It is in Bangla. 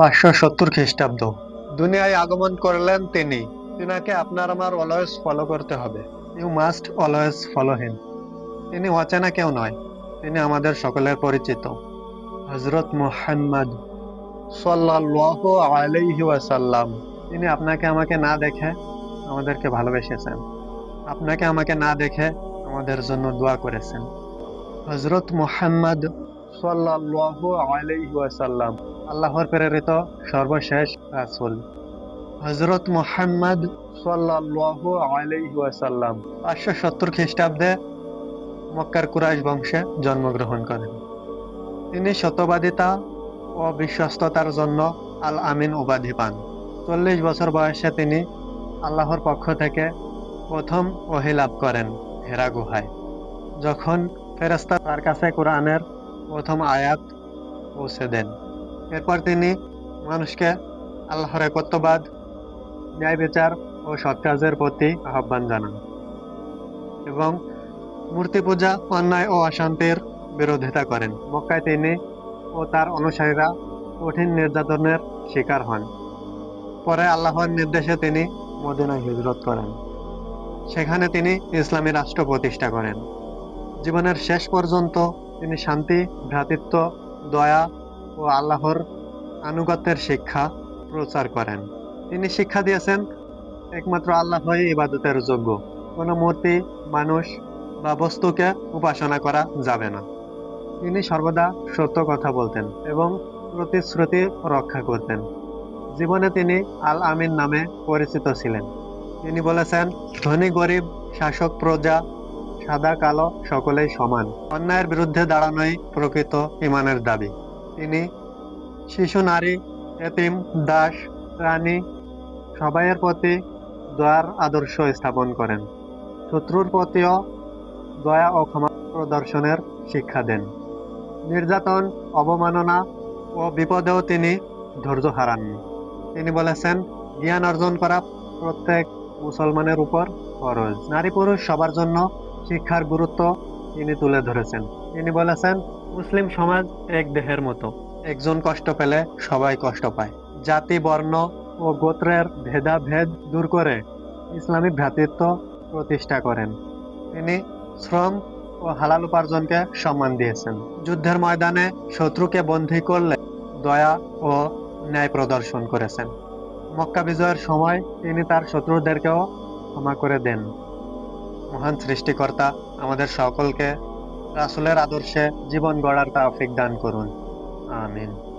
পাঁচশো সত্তর খ্রিস্টাব্দ। দুনিয়ায় আগমন করলেন তিনি। তিনাকে আপনার আমার অলওয়েজ ফলো করতে হবে। You must always follow him তিনি অচেনা কেউ নয়। তিনি আমাদের সকলের পরিচিত। হজরত মুহাম্মদ সাল্লাহ আলাইহি ওয়াসাল্লাম। তিনি আপনাকে আমাকে না দেখে আমাদেরকে ভালোবেসেছেন। আপনাকে আমাকে না দেখে আমাদের জন্য দোয়া করেছেন। হজরত মুহাম্মদ আলাইহি আল্লাহর প্রেরিত সর্বশেষ রাসূল। হজরত মুহাম্মদ সাল্লাল্লাহু আলাইহি ওয়াসাল্লাম পাঁচশো সত্তর খ্রিস্টাব্দে মক্কার কুরাইশ বংশে জন্মগ্রহণ করেন। তিনি সত্যবাদিতা ও বিশ্বস্ততার জন্য আল আমিন উপাধি পান। চল্লিশ বছর বয়সে তিনি আল্লাহর পক্ষ থেকে প্রথম ওহি লাভ করেন হেরা গুহায়। যখন ফেরেস্তা তার কাছে কোরআনের প্রথম আয়াত পৌঁছে দেন। এরপর তিনি মানুষকে আল্লাহর একত্ববাদ, ন্যায় বিচার ও সৎ কাজের প্রতি আহ্বান জানান এবং মূর্তি পূজা, অন্যায় ও অশান্তির বিরোধিতা করেন। মক্কায় তিনি ও তার অনুসারীরা কঠিন নির্যাতনের শিকার হন। পরে আল্লাহর নির্দেশে তিনি মদিনায় হিজরত করেন। সেখানে তিনি ইসলামী রাষ্ট্র প্রতিষ্ঠা করেন। জীবনের শেষ পর্যন্ত তিনি শান্তি, ভ্রাতৃত্ব, দয়া ও আল্লাহর আনুগত্যের শিক্ষা প্রচার করেন। তিনি শিক্ষা দিয়েছেন, একমাত্র আল্লাহই ইবাদতের যোগ্য। কোনো মূর্তি, মানুষ বা বস্তুকে উপাসনা করা যাবে না। তিনি সর্বদা সত্য কথা বলতেন এবং প্রতিশ্রুতি রক্ষা করতেন। জীবনে তিনি আল আমিন নামে পরিচিত ছিলেন। তিনি বলেছেন, ধনী, গরিব, শাসক, প্রজা সাদা, কালো, সকলেই সমান। অন্যায়ের বিরুদ্ধে দাঁড়ানোই প্রকৃত ইমানের দাবি। তিনি শিশু, নারী, এতিম, দাস প্রাণী সবাইয়ের প্রতি দয়ার আদর্শ স্থাপন করেন। শত্রুর প্রতিও দয়া ও ক্ষমা প্রদর্শনের শিক্ষা দেন। নির্যাতন, অবমাননা ও বিপদেও তিনি ধৈর্য হারাননি তিনি বলেছেন, জ্ঞান অর্জন করা প্রত্যেক মুসলমানের উপর ফরজ। নারী পুরুষ সবার জন্য শিক্ষার গুরুত্ব তিনি তুলে ধরেছেন। তিনি বলেছেন, মুসলিম সমাজ এক দেহের মতো। একজন কষ্ট পেলে সবাই কষ্ট পায়। জাতি, বর্ণ ও গোত্রের ভেদাভেদ দূর করে ইসলামী ভ্রাতৃত্ব প্রতিষ্ঠা করেন। তিনি শ্রম ও হালাল উপার্জনকে সম্মান দিয়েছেন। যুদ্ধের ময়দানে শত্রুকে বন্দী করলে দয়া ও ন্যায় প্রদর্শন করেছেন। মক্কা বিজয়ের সময় তিনি তার শত্রুদেরকেও ক্ষমা করে দেন। মহান সৃষ্টিকর্তা আমাদের সকলকে রাসুলের আদর্শে জীবন গড়ার তৌফিক দান করুন। আমিন।